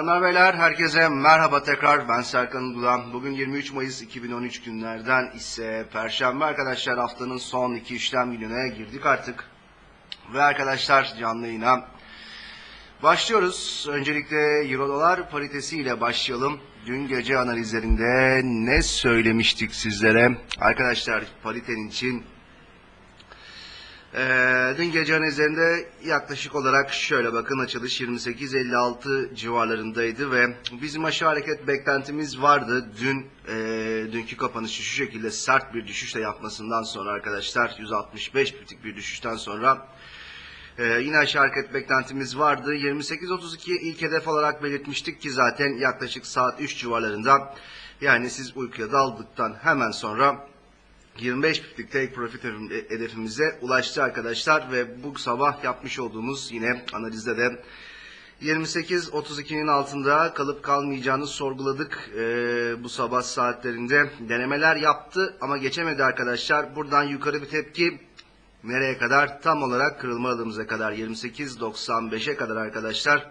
Hanımlar beyler herkese merhaba tekrar ben Serkan Udulan. Bugün 23 Mayıs 2013 günlerden ise Perşembe arkadaşlar haftanın son iki işlem gününe girdik artık. Ve arkadaşlar canlı yayına başlıyoruz. Öncelikle Euro dolar paritesi ile başlayalım. Dün gece analizlerinde ne söylemiştik sizlere? Arkadaşlar paritenin için ee, dün gece analizlerinde yaklaşık olarak şöyle bakın açılış 28.56 civarlarındaydı ve bizim aşağı hareket beklentimiz vardı. Dün e, dünkü kapanışı şu şekilde sert bir düşüşle yapmasından sonra arkadaşlar 165 bitik bir düşüşten sonra e, yine aşağı hareket beklentimiz vardı. 28.32 ilk hedef olarak belirtmiştik ki zaten yaklaşık saat 3 civarlarında yani siz uykuya daldıktan hemen sonra 25 piplik take profit hedefimize ulaştı arkadaşlar ve bu sabah yapmış olduğumuz yine analizde de 28-32'nin altında kalıp kalmayacağını sorguladık ee, bu sabah saatlerinde. Denemeler yaptı ama geçemedi arkadaşlar. Buradan yukarı bir tepki nereye kadar? Tam olarak kırılma alımıza kadar 28-95'e kadar arkadaşlar.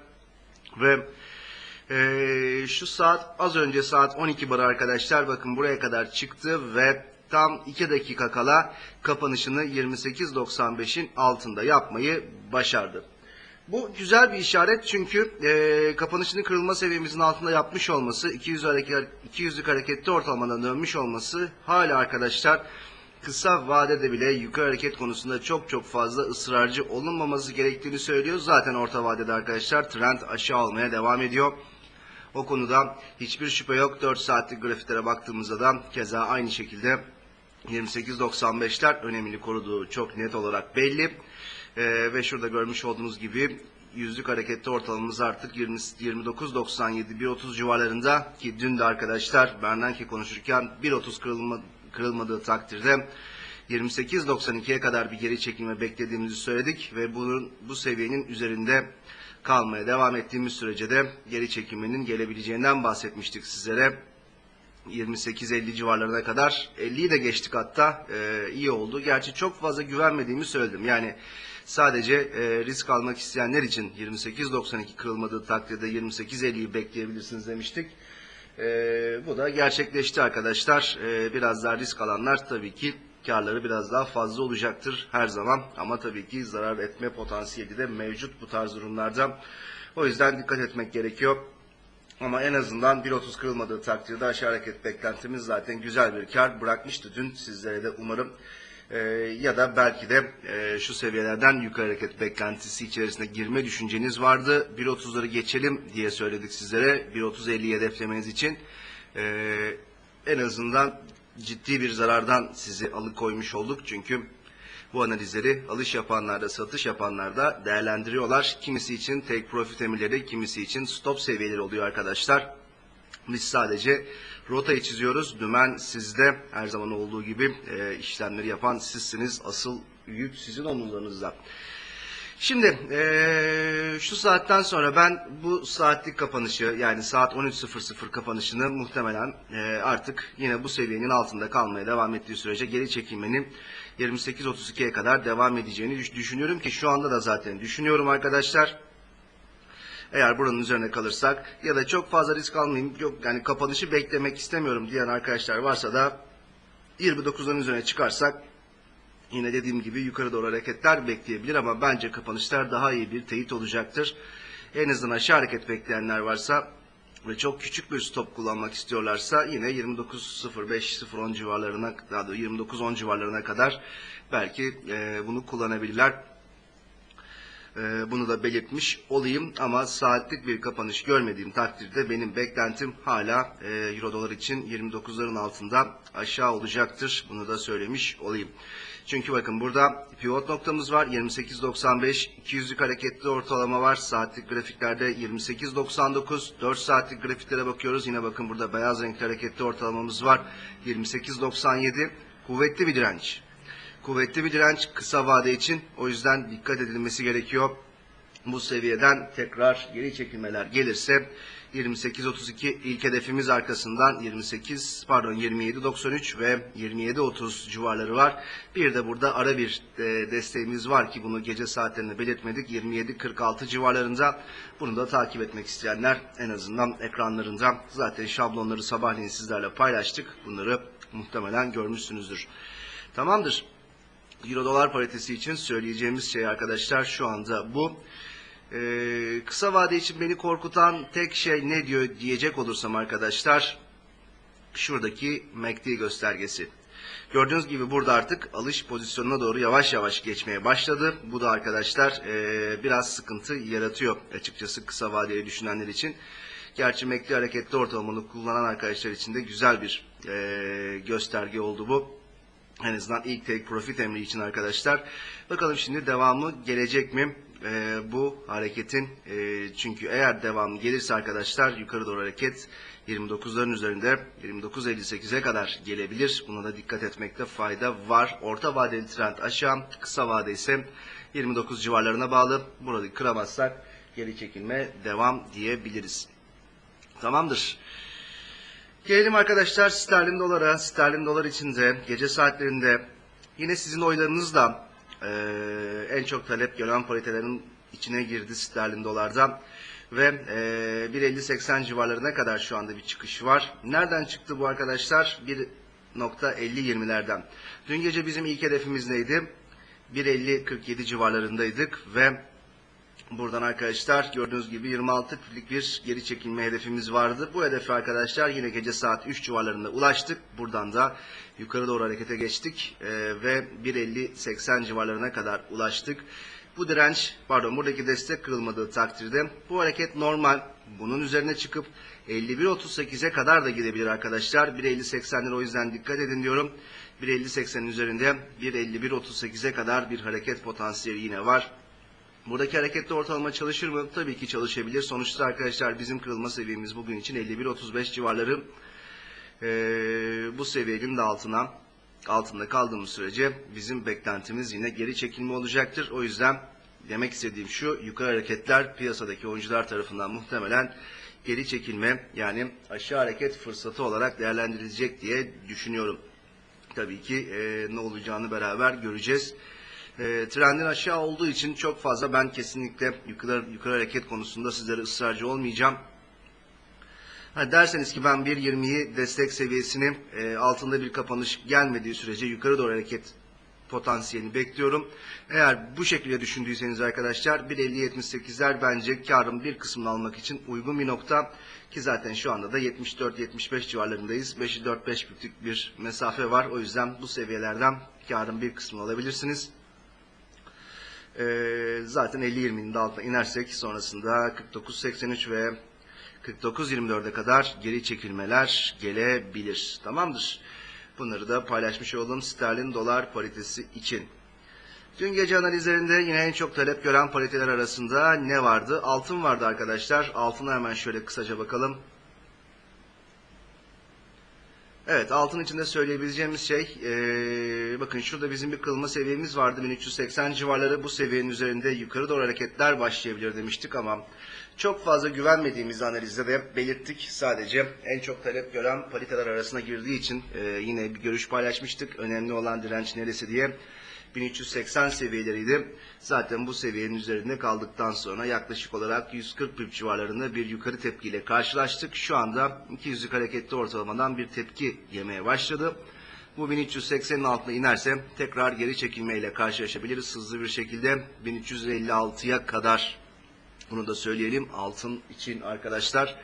Ve ee, şu saat az önce saat 12 bar arkadaşlar bakın buraya kadar çıktı ve tam 2 dakika kala kapanışını 28.95'in altında yapmayı başardı. Bu güzel bir işaret çünkü e, kapanışının kırılma seviyemizin altında yapmış olması, 200 hareket, 200'lük hareketli ortalamadan dönmüş olması hala arkadaşlar kısa vadede bile yukarı hareket konusunda çok çok fazla ısrarcı olunmaması gerektiğini söylüyor. Zaten orta vadede arkadaşlar trend aşağı almaya devam ediyor. O konuda hiçbir şüphe yok. 4 saatlik grafiklere baktığımızda da keza aynı şekilde 28.95'ler önemini koruduğu çok net olarak belli. Ee, ve şurada görmüş olduğunuz gibi yüzlük hareketli ortalamamız artık 29.97 1.30 civarlarında ki dün de arkadaşlar Bernanke konuşurken 1.30 kırılma, kırılmadığı takdirde 28.92'ye kadar bir geri çekilme beklediğimizi söyledik ve bunun bu seviyenin üzerinde kalmaya devam ettiğimiz sürece de geri çekilmenin gelebileceğinden bahsetmiştik sizlere. 28-50 civarlarına kadar 50'yi de geçtik hatta e, iyi oldu. Gerçi çok fazla güvenmediğimi söyledim. Yani sadece e, risk almak isteyenler için 28-92 kırılmadığı takdirde 28-50'yi bekleyebilirsiniz demiştik. E, bu da gerçekleşti arkadaşlar. E, biraz daha risk alanlar tabii ki karları biraz daha fazla olacaktır her zaman. Ama tabii ki zarar etme potansiyeli de mevcut bu tarz durumlarda. O yüzden dikkat etmek gerekiyor. Ama en azından 1.30 kırılmadığı takdirde aşağı hareket beklentimiz zaten güzel bir kar bırakmıştı dün sizlere de umarım. Ee, ya da belki de e, şu seviyelerden yukarı hareket beklentisi içerisine girme düşünceniz vardı. 1.30'ları geçelim diye söyledik sizlere 1.30-50'yi hedeflemeniz için. Ee, en azından ciddi bir zarardan sizi alıkoymuş olduk. Çünkü bu analizleri alış yapanlar da satış yapanlar da değerlendiriyorlar. Kimisi için take profit emirleri, kimisi için stop seviyeleri oluyor arkadaşlar. Biz sadece rotayı çiziyoruz. Dümen sizde her zaman olduğu gibi e, işlemleri yapan sizsiniz. Asıl yük sizin omuzlarınızda. Şimdi e, şu saatten sonra ben bu saatlik kapanışı yani saat 13.00 kapanışını muhtemelen e, artık yine bu seviyenin altında kalmaya devam ettiği sürece geri çekilmenin 28.32'ye kadar devam edeceğini düşünüyorum ki şu anda da zaten düşünüyorum arkadaşlar. Eğer buranın üzerine kalırsak ya da çok fazla risk almayayım yok yani kapanışı beklemek istemiyorum diyen arkadaşlar varsa da 29'ların üzerine çıkarsak Yine dediğim gibi yukarı doğru hareketler bekleyebilir ama bence kapanışlar daha iyi bir teyit olacaktır. En azından aşağı hareket bekleyenler varsa ve çok küçük bir stop kullanmak istiyorlarsa yine 29.05-010 civarlarına daha da 29.10 civarlarına kadar belki e, bunu kullanabilirler. E, bunu da belirtmiş olayım ama saatlik bir kapanış görmediğim takdirde benim beklentim hala e, Euro dolar için 29'ların altında aşağı olacaktır. Bunu da söylemiş olayım. Çünkü bakın burada pivot noktamız var 28.95, 200'lük hareketli ortalama var. Saatlik grafiklerde 28.99, 4 saatlik grafiklere bakıyoruz. Yine bakın burada beyaz renkli hareketli ortalamamız var 28.97. Kuvvetli bir direnç. Kuvvetli bir direnç kısa vade için o yüzden dikkat edilmesi gerekiyor. bu seviyeden tekrar geri çekilmeler gelirse 28.32 ilk hedefimiz arkasından 28 pardon 27.93 ve 27.30 civarları var. Bir de burada ara bir e, desteğimiz var ki bunu gece saatlerinde belirtmedik. 27.46 civarlarında bunu da takip etmek isteyenler en azından ekranlarında zaten şablonları sabahleyin sizlerle paylaştık. Bunları muhtemelen görmüşsünüzdür. Tamamdır. Euro dolar paritesi için söyleyeceğimiz şey arkadaşlar şu anda bu. Ee, kısa vade için beni korkutan tek şey ne diyor diyecek olursam arkadaşlar şuradaki MACD göstergesi. Gördüğünüz gibi burada artık alış pozisyonuna doğru yavaş yavaş geçmeye başladı. Bu da arkadaşlar e, biraz sıkıntı yaratıyor açıkçası kısa vadeli düşünenler için. Gerçi MACD hareketli ortalamanı kullanan arkadaşlar için de güzel bir e, gösterge oldu bu. En azından ilk take profit emri için arkadaşlar. Bakalım şimdi devamı gelecek mi? Ee, bu hareketin e, çünkü eğer devamı gelirse arkadaşlar yukarı doğru hareket 29'ların üzerinde 29.58'e kadar gelebilir. Buna da dikkat etmekte fayda var. Orta vadeli trend aşağı, kısa vade ise 29 civarlarına bağlı. Burada kıramazsak geri çekilme devam diyebiliriz. Tamamdır. Gelelim arkadaşlar sterlin dolara. Sterlin dolar içinde gece saatlerinde yine sizin oylarınızla e, en çok talep gören paritelerin içine girdi sterlin dolarda. Ve e, 1.50-80 civarlarına kadar şu anda bir çıkış var. Nereden çıktı bu arkadaşlar? 1.50-20'lerden. Dün gece bizim ilk hedefimiz neydi? 1.50-47 civarlarındaydık ve Buradan arkadaşlar gördüğünüz gibi 26 piplik bir geri çekilme hedefimiz vardı. Bu hedefe arkadaşlar yine gece saat 3 civarlarında ulaştık. Buradan da yukarı doğru harekete geçtik ee, ve 1.50-80 civarlarına kadar ulaştık. Bu direnç pardon buradaki destek kırılmadığı takdirde bu hareket normal. Bunun üzerine çıkıp 51.38'e kadar da gidebilir arkadaşlar. 1.50-80'lere o yüzden dikkat edin diyorum. 1.50-80'in üzerinde 1.51-38'e kadar bir hareket potansiyeli yine var. Buradaki hareketli ortalama çalışır mı? Tabii ki çalışabilir. Sonuçta arkadaşlar bizim kırılma seviyemiz bugün için 51-35 civarları. Ee, bu seviyenin de altına altında kaldığımız sürece bizim beklentimiz yine geri çekilme olacaktır. O yüzden demek istediğim şu yukarı hareketler piyasadaki oyuncular tarafından muhtemelen geri çekilme yani aşağı hareket fırsatı olarak değerlendirilecek diye düşünüyorum. Tabii ki e, ne olacağını beraber göreceğiz. E, trendin aşağı olduğu için çok fazla ben kesinlikle yukarı, yukarı hareket konusunda sizlere ısrarcı olmayacağım. Ha, derseniz ki ben 1.20'yi destek seviyesini e, altında bir kapanış gelmediği sürece yukarı doğru hareket potansiyelini bekliyorum. Eğer bu şekilde düşündüyseniz arkadaşlar 1.50-78'ler bence karın bir kısmını almak için uygun bir nokta. Ki zaten şu anda da 74-75 civarlarındayız. 5'i 4-5 büyüklük bir mesafe var. O yüzden bu seviyelerden karın bir kısmını alabilirsiniz. Ee, zaten 50-20'nin de altına inersek sonrasında 49-83 ve 49-24'e kadar geri çekilmeler gelebilir. Tamamdır. Bunları da paylaşmış olalım sterlin dolar paritesi için. Dün gece analizlerinde yine en çok talep gören pariteler arasında ne vardı? Altın vardı arkadaşlar. Altına hemen şöyle kısaca bakalım. Evet altın içinde söyleyebileceğimiz şey ee, bakın şurada bizim bir kılma seviyemiz vardı 1380 civarları. Bu seviyenin üzerinde yukarı doğru hareketler başlayabilir demiştik ama çok fazla güvenmediğimiz analizde de belirttik. Sadece en çok talep gören pariteler arasına girdiği için e, yine bir görüş paylaşmıştık. Önemli olan direnç neresi diye 1380 seviyeleriydi. Zaten bu seviyenin üzerinde kaldıktan sonra yaklaşık olarak 140 pip civarlarında bir yukarı tepkiyle karşılaştık. Şu anda 200'lük hareketli ortalamadan bir tepki yemeye başladı. Bu 1380'in altına inerse tekrar geri çekilmeyle karşılaşabiliriz hızlı bir şekilde 1356'ya kadar. Bunu da söyleyelim altın için arkadaşlar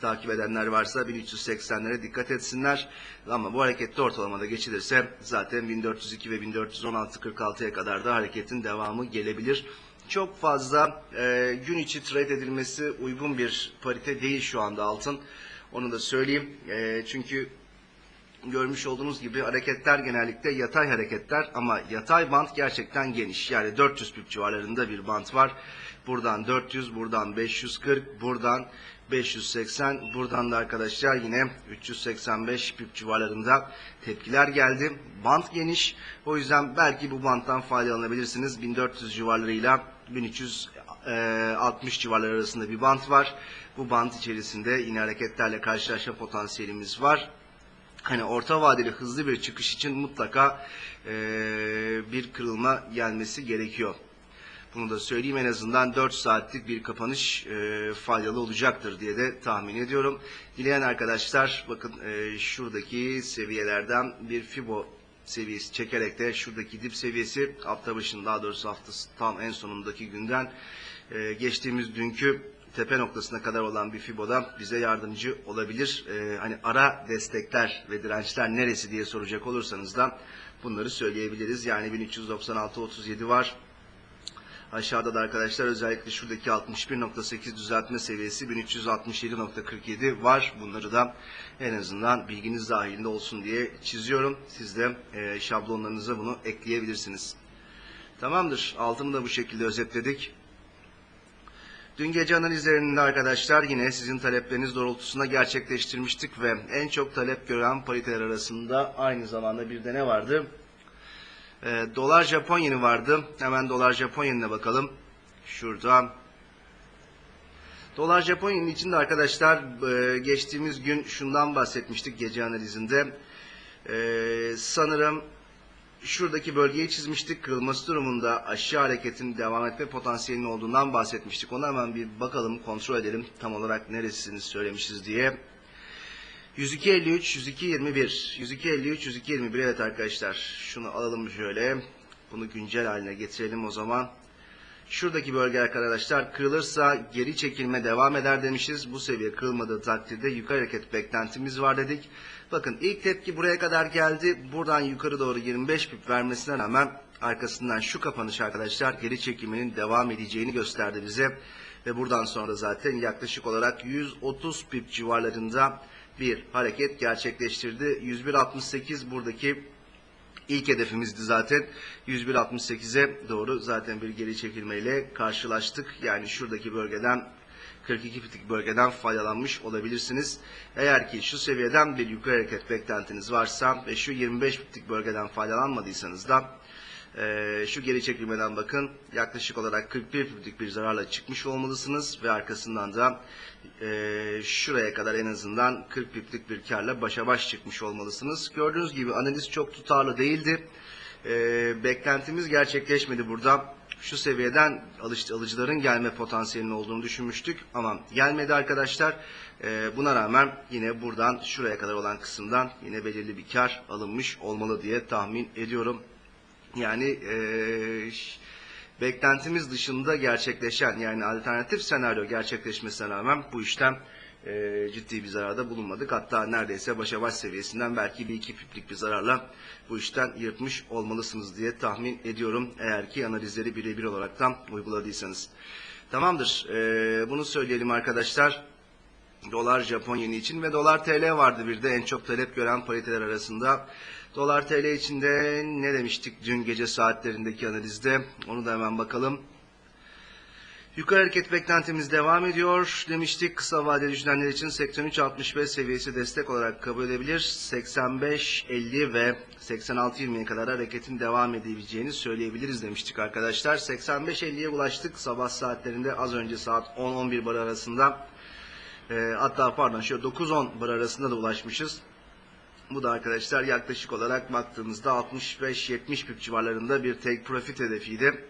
takip edenler varsa 1380'lere dikkat etsinler. Ama bu hareketli ortalamada geçilirse zaten 1402 ve 1416-46'ya kadar da hareketin devamı gelebilir. Çok fazla e, gün içi trade edilmesi uygun bir parite değil şu anda altın. Onu da söyleyeyim. E, çünkü görmüş olduğunuz gibi hareketler genellikle yatay hareketler ama yatay band gerçekten geniş. Yani 400 pip civarlarında bir band var. Buradan 400, buradan 540, buradan 580, buradan da arkadaşlar yine 385 pip civarlarında tepkiler geldi. Band geniş. O yüzden belki bu banttan faydalanabilirsiniz. 1400 civarlarıyla 1300 e, 60 civarları arasında bir bant var. Bu bant içerisinde yine hareketlerle karşılaşma potansiyelimiz var. Hani orta vadeli hızlı bir çıkış için mutlaka e, bir kırılma gelmesi gerekiyor. Bunu da söyleyeyim en azından 4 saatlik bir kapanış e, faydalı olacaktır diye de tahmin ediyorum. Dileyen arkadaşlar bakın e, şuradaki seviyelerden bir Fibo seviyesi çekerek de şuradaki dip seviyesi hafta başında daha doğrusu haftası tam en sonundaki günden e, geçtiğimiz dünkü tepe noktasına kadar olan bir Fibo'da bize yardımcı olabilir. E, hani ara destekler ve dirençler neresi diye soracak olursanız da bunları söyleyebiliriz. Yani 1396-37 var. Aşağıda da arkadaşlar özellikle şuradaki 61.8 düzeltme seviyesi 1367.47 var. Bunları da en azından bilginiz dahilinde olsun diye çiziyorum. Siz de e, şablonlarınıza bunu ekleyebilirsiniz. Tamamdır. Altını da bu şekilde özetledik. Dün gece analizlerinde arkadaşlar yine sizin talepleriniz doğrultusunda gerçekleştirmiştik ve en çok talep gören pariteler arasında aynı zamanda bir de ne vardı? Ee, dolar Japon yeni vardı. Hemen dolar Japon yenine bakalım. Şurada. Dolar Japon yeninin içinde arkadaşlar e, geçtiğimiz gün şundan bahsetmiştik gece analizinde. Ee, sanırım şuradaki bölgeyi çizmiştik. Kırılması durumunda aşağı hareketin devam etme potansiyelinin olduğundan bahsetmiştik. Ona hemen bir bakalım, kontrol edelim tam olarak neresini söylemişiz diye. 102.53, 102.21, 102.53, 102.21 evet arkadaşlar. Şunu alalım şöyle. Bunu güncel haline getirelim o zaman. Şuradaki bölge arkadaşlar kırılırsa geri çekilme devam eder demişiz. Bu seviye kırılmadığı takdirde yukarı hareket beklentimiz var dedik. Bakın ilk tepki buraya kadar geldi. Buradan yukarı doğru 25 pip vermesine rağmen arkasından şu kapanış arkadaşlar geri çekilmenin devam edeceğini gösterdi bize. Ve buradan sonra zaten yaklaşık olarak 130 pip civarlarında bir hareket gerçekleştirdi. 101.68 buradaki ilk hedefimizdi zaten. 101.68'e doğru zaten bir geri çekilmeyle karşılaştık. Yani şuradaki bölgeden 42 piplik bölgeden faydalanmış olabilirsiniz. Eğer ki şu seviyeden bir yukarı hareket beklentiniz varsa ve şu 25 piplik bölgeden faydalanmadıysanız da ee, şu geri çekilmeden bakın yaklaşık olarak 41 piplik bir zararla çıkmış olmalısınız ve arkasından da e, şuraya kadar en azından 40 piplik bir karla başa baş çıkmış olmalısınız. Gördüğünüz gibi analiz çok tutarlı değildi. E, beklentimiz gerçekleşmedi burada. Şu seviyeden alıcıların gelme potansiyelinin olduğunu düşünmüştük ama gelmedi arkadaşlar. E, buna rağmen yine buradan şuraya kadar olan kısımdan yine belirli bir kar alınmış olmalı diye tahmin ediyorum. Yani e, beklentimiz dışında gerçekleşen yani alternatif senaryo gerçekleşmesine rağmen bu işten e, ciddi bir zararda bulunmadık. Hatta neredeyse başa baş seviyesinden belki bir iki piplik bir zararla bu işten yırtmış olmalısınız diye tahmin ediyorum. Eğer ki analizleri birebir olaraktan uyguladıysanız. Tamamdır. E, bunu söyleyelim arkadaşlar. Dolar Japon yeni için ve dolar TL vardı bir de en çok talep gören pariteler arasında. Dolar TL içinde ne demiştik dün gece saatlerindeki analizde? Onu da hemen bakalım. Yukarı hareket beklentimiz devam ediyor demiştik. Kısa vadeli düşünenler için 83.65 seviyesi destek olarak kabul edebilir. 85.50 ve 86.20'ye kadar hareketin devam edebileceğini söyleyebiliriz demiştik arkadaşlar. 85.50'ye ulaştık sabah saatlerinde az önce saat 10-11 bar arasında. E, hatta pardon şöyle 9-10 bar arasında da ulaşmışız. Bu da arkadaşlar yaklaşık olarak baktığımızda 65-70 pip civarlarında bir take profit hedefiydi.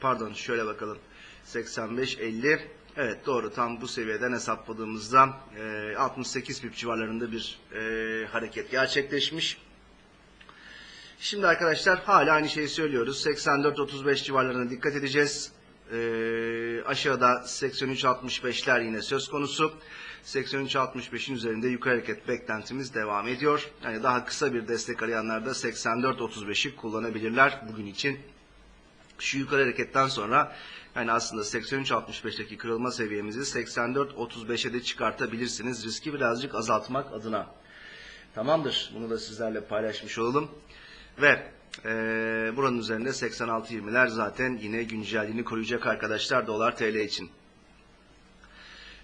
Pardon şöyle bakalım. 85-50 Evet doğru tam bu seviyeden hesapladığımızda e, 68 pip civarlarında bir e, hareket gerçekleşmiş. Şimdi arkadaşlar hala aynı şeyi söylüyoruz. 84-35 civarlarına dikkat edeceğiz. E, aşağıda 83-65'ler yine söz konusu. 83-65'in üzerinde yukarı hareket beklentimiz devam ediyor. Yani daha kısa bir destek arayanlar da 84-35'i kullanabilirler bugün için. Şu yukarı hareketten sonra yani aslında 83-65'teki kırılma seviyemizi 84-35'e de çıkartabilirsiniz. Riski birazcık azaltmak adına. Tamamdır. Bunu da sizlerle paylaşmış olalım. Ve e, buranın üzerinde 86-20'ler zaten yine güncelliğini koruyacak arkadaşlar dolar TL için.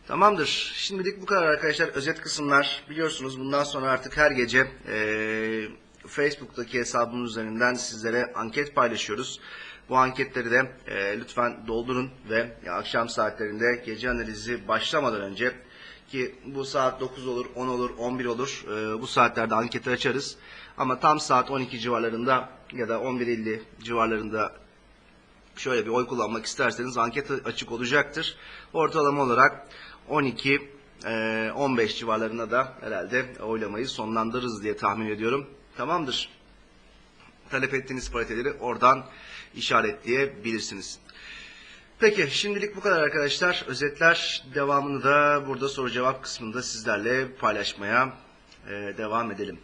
Tamamdır. Şimdilik bu kadar arkadaşlar. Özet kısımlar. Biliyorsunuz bundan sonra artık her gece e, Facebook'taki hesabımız üzerinden sizlere anket paylaşıyoruz. Bu anketleri de e, lütfen doldurun ve akşam saatlerinde gece analizi başlamadan önce ki bu saat 9 olur, 10 olur, 11 olur. e, bu saatlerde anketi açarız. Ama tam saat 12 civarlarında ya da 11.50 civarlarında şöyle bir oy kullanmak isterseniz anket açık olacaktır. Ortalama olarak 12 e, 15 civarlarına da herhalde oylamayı sonlandırırız diye tahmin ediyorum. Tamamdır. Talep ettiğiniz pariteleri oradan işaretleyebilirsiniz. Peki şimdilik bu kadar arkadaşlar. Özetler devamını da burada soru cevap kısmında sizlerle paylaşmaya e, devam edelim.